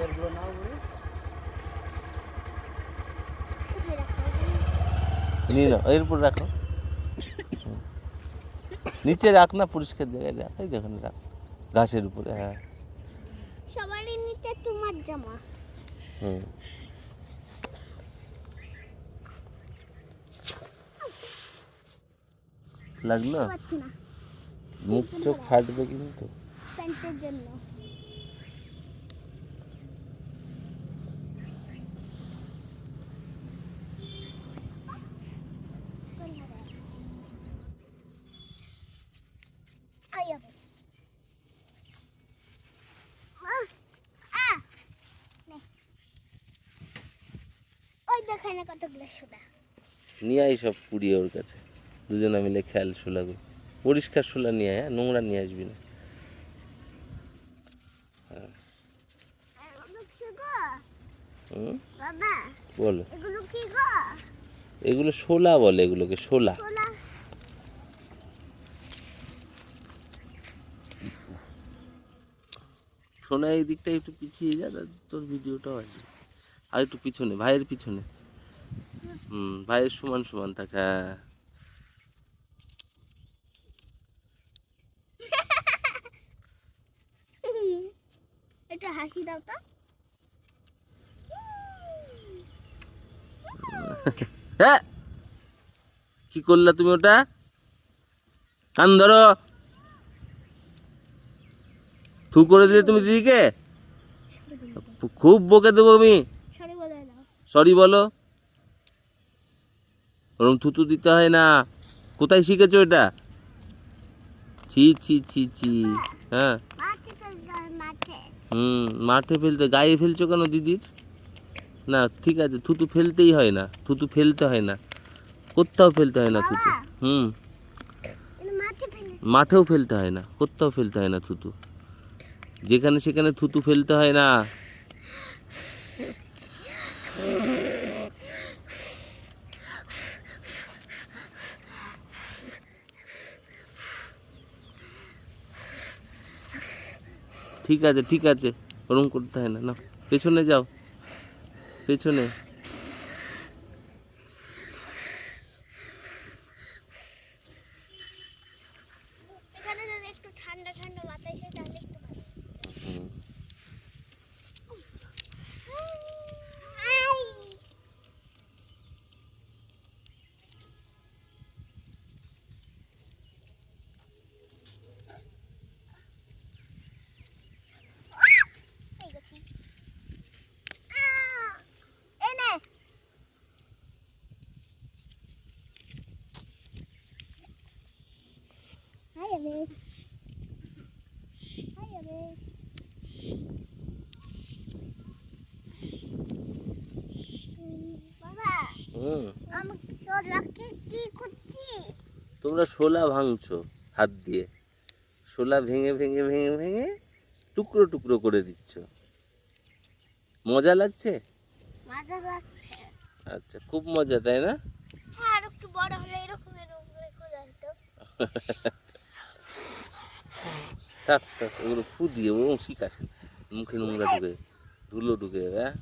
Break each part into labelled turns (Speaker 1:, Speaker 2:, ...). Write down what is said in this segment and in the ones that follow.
Speaker 1: নাও
Speaker 2: নিয়ে নাও এর উপর রাখো। নিচে রাখ না পরিষ্কার জায়গায় রাখ। এই দেখুন রাখ। ঘাসের উপরে হ্যাঁ।
Speaker 3: সবারই নিচে তোমার জামা।
Speaker 2: হুম। লাগল? মুখ চোখ ফাটবে কিন্তু।
Speaker 3: প্যান্টের জন্য আই হবে আহ, আহ, নে। ওই না কতগুলো সোডা?
Speaker 2: নিয়ে আই সব পুড়িয়ে ওর কাছে। দুজনে মিলে খেয়াল শোলাগুলো পরিষ্কার শোলা নিয়ে আয় হ্যাঁ? নোংরা নিয়ে আসবি না। বলো।
Speaker 3: এগুলো
Speaker 2: শোলা বলে এগুলোকে শোলা
Speaker 3: সোলা
Speaker 2: সোনা এই দিকটা একটু পিছিয়ে যা তোর ভিডিওটাও আসবে। আর একটু পিছনে ভাইয়ের পিছনে। হুম ভাইয়ের সমান সমান থাক হ্যাঁ।
Speaker 3: হাসি দাও তো।
Speaker 2: হ্যাঁ। কি করলা তুমি ওটা? কান ধরো। থু করে দিলে তুমি দিদিকে? খুব বকে দেবো আমি।
Speaker 3: সরি বলো।
Speaker 2: ওরম থুতু দিতে হয় না। কোথায় শিখেছো এটা? ছি ছি ছি ছি। হ্যাঁ। হুম মাঠে ফেলতে গায়ে ফেলছো কেন দিদির না ঠিক আছে থুতু ফেলতেই হয় না থুতু ফেলতে হয় না। কোথাও ফেলতে হয় না থুতু হুম। মাঠেও ফেলতে হয় না কোথাও ফেলতে হয় না থুতু। যেখানে সেখানে থুতু ফেলতে হয় না। ঠিক আছে ঠিক আছে। ওরম করতে হয় না না। পেছনে যাও। পেছনে
Speaker 3: এখানে যদি একটু ঠান্ডা ঠান্ডা বাতাস হয় তাহলে একটু ভালো
Speaker 2: হুম।
Speaker 3: আই এই গেছি আহ! এই নে। Hi,
Speaker 2: তোমরা শোলা ভাঙছো হাত দিয়ে। শোলা ভেঙে ভেঙে ভেঙে ভেঙে টুকরো টুকরো করে দিচ্ছ। মজা লাগছে?
Speaker 3: লাগছে।
Speaker 2: আচ্ছা খুব মজা তাই না?
Speaker 3: হ্যাঁ আর একটু বড় হলে এরকম এরকম করে হতো।
Speaker 2: সাপ টাপ এগুলো ফু দিয়ে ও শিখাছে মুখে নোংরা ঢুকে, ধুলো ঢুকে হ্যাঁ?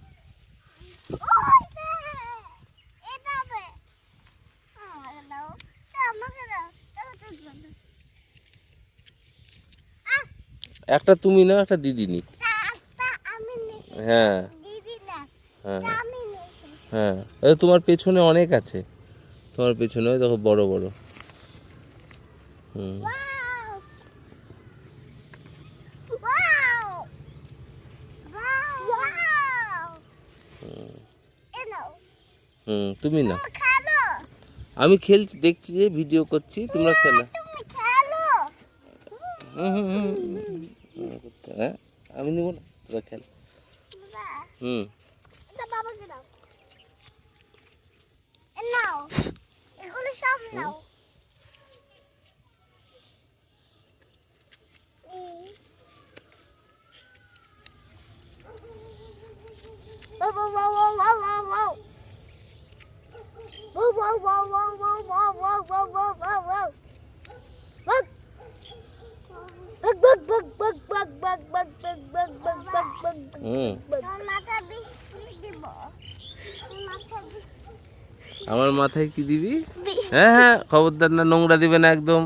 Speaker 2: একটা তুমি নাও, একটা দিদি নি হ্যাঁ। হ্যাঁ। হ্যাঁ। তোমার পেছনে অনেক আছে। তোমার পেছনে দেখো বড় বড়। হুম। হুম তুমি না। আমি খেলছি দেখছি যে ভিডিও করছি তোমরা খেলো। হ্যাঁ আমি নেব না তোরা খেল। হুম।
Speaker 4: বাবা বাবা
Speaker 2: আমার মাথায় কি দিবি? হ্যাঁ হ্যাঁ খবরদার না নোংরা দিবে না একদম।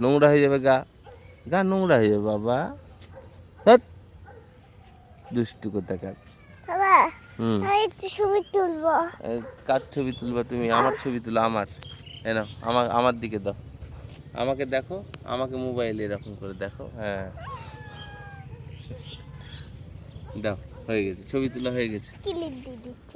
Speaker 2: নোংরা হয়ে যাবে গা। গা নোংরা হয়ে যাবে বাবা। দুষ্টু কোথাকার।
Speaker 4: বাবা। একটু ছবি তুলবো।
Speaker 2: কার ছবি তুলবা তুমি? আমার ছবি তুলো আমার। এ আমার আমার দিকে দাও। আমাকে দেখো আমাকে মোবাইলে এরকম করে দেখো হ্যাঁ। দাও হয়ে গেছে ছবি তোলা হয়ে গেছে।
Speaker 4: ক্লিপ দিয়ে দিচ্ছে।